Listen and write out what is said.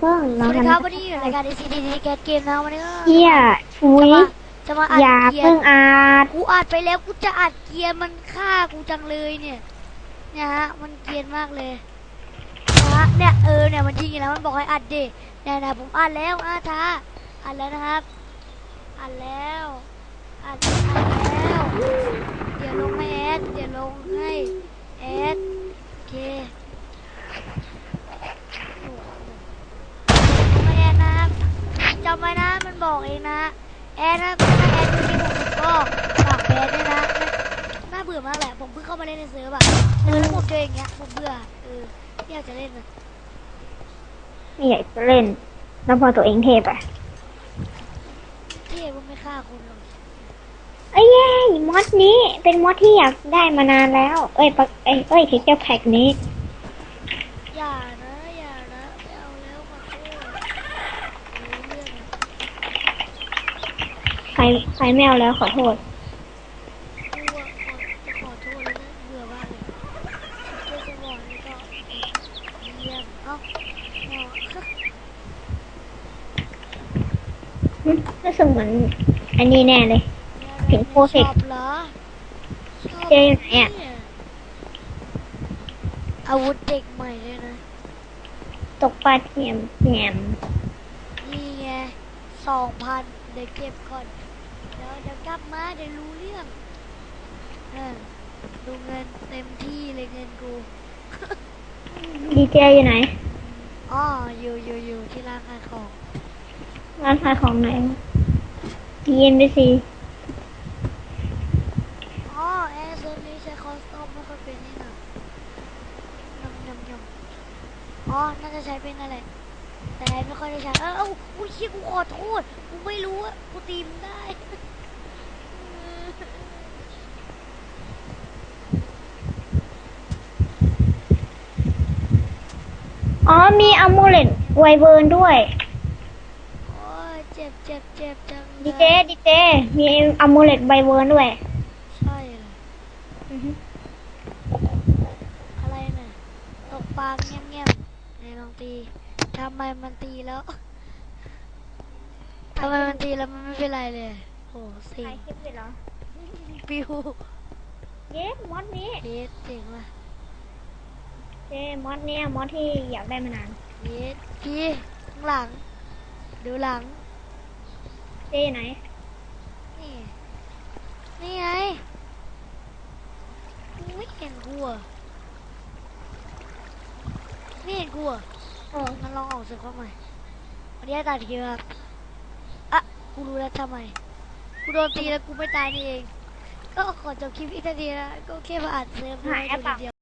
เพิ่งสเราวัสดีทำครับวันนี้อยู่ในรายการ DCD แกเกมนะวันนี้ก็เฮียชุยจะมาอัดอย่าเกียเพิ่งร์อาดกูอัดไปแล้วกูจะอัดเกียร์มันฆ่ากูจังเลยเนี่ยเนี่ยฮะมันเกรียนมากเลยนะฮะเนี่ยเออเนี่ยมันจริงอยู่แล้วมันบอกให้อัดดิเนี่ยนะผมอัดแล้วอาท้าอัดแล้วนะครับอัดแล้วอัดอัดแล้วเดี๋ยวลงให้แอดเดี๋ยวลงให้แอดโอเคลงให้แอดนะครับจำไว้นะมันบ อกเองนะ แอดนะถ้าแอดดูที่ผมก็ฝากแอดด้วยนะมันน่าเบื่อมากแหละ ผมเพิ่งเข้ามาเล่นในเซิร์ฟอะแล้วผมเจออย่างเงี้ย ผมเบื่อ เออไม่อยากจะเล่นนะไม่อยากจะเล่น แล้วพอตัวเองเทปอะเท่ว่าไม่ฆ่าคนหรอกเอ้ยเย้ยมอดนี้เป็นมอดที่อยากได้มานานแล้ว เอ้ยปะเอ้ยเอ้ยเทคเจอร์แพ็กนี้ อย่านะ อย่านะไม่เอาแล้วขอโทษรู้เรื่องอะ ใค รใครไม่เอาแล้วขอโทษกูอะขอจะขอโทษแล้วนะเบื่อมากเลยเจอสมองนี่ก็เยี่ยมเอ้าอ๋อรู้สึกเหมือนอันนี้แน่เลยเห็นโปรเจกต์ชอบเหรอชอบเจออยู่ไหนอะเนี่ยอาวุธเด็กใหม่เลยนะ ตกปลาเทียมแหนมนี่ไงสองพัน เดี๋ยวเก็บก่อน เดี๋ยวเดี๋ยวกลับมาเดี๋ยวรู้เรื่องอ่าดูเงินเต็มที่เลยเงินกูดีเจอยู่ไหน อ๋ออยู่อยู่อยู่ที่ร้านขายของ ร้านขายของไหนยีนไปสิอ๋อแอร์โซนนี้ใช้คอสตอมไม่ค่อยเป็นนี่นะยำยำยำอ๋อ น่าจะใช้เป็นอะไร แต่แอร์ไม่ค่อยได้ใช้เออเอ้าอุ้ยเชี่ยกูขอโทษกูไม่รู้อะกูตีมงได้ อ๋อมีอัมูเลตไวเบิร์นด้วยโอ้ยเจ็บเจ็บเจ็บจังลยดีเจดีเจมีอัมูเลตไวเบิร์นด้วยใช่เหรออะไรน่ะตกปลาเงียบๆไหนลองตี ทำไมมันตีแล้วทำไมมันตีแล้วมันไม่เป็นไรเลย โอ้เสิงคลิปเลยเหรอ ปิวเย้มอดนี้ เยสเจ๋งว่ะเย้มอดเนี้ยมอดที่อยากได้มานาน เยสพี่ข้างหลัง ดูหลัง เจ๊ไหน นี่ นี่ไงไม่เห็นกูอะไม่เห็นกูอะ เอองั้นลองออกเสียงเข้าใหม่วันนี้ตัดทีครับอะกูรู้แล้วทำไมกูโดนตีแล้วกูไม่ตายนี่เอง ก็ขอจบคลิปอีกทีนะก็แค่มาอัดเซิร์ฟหายแอปเปล่าเดียว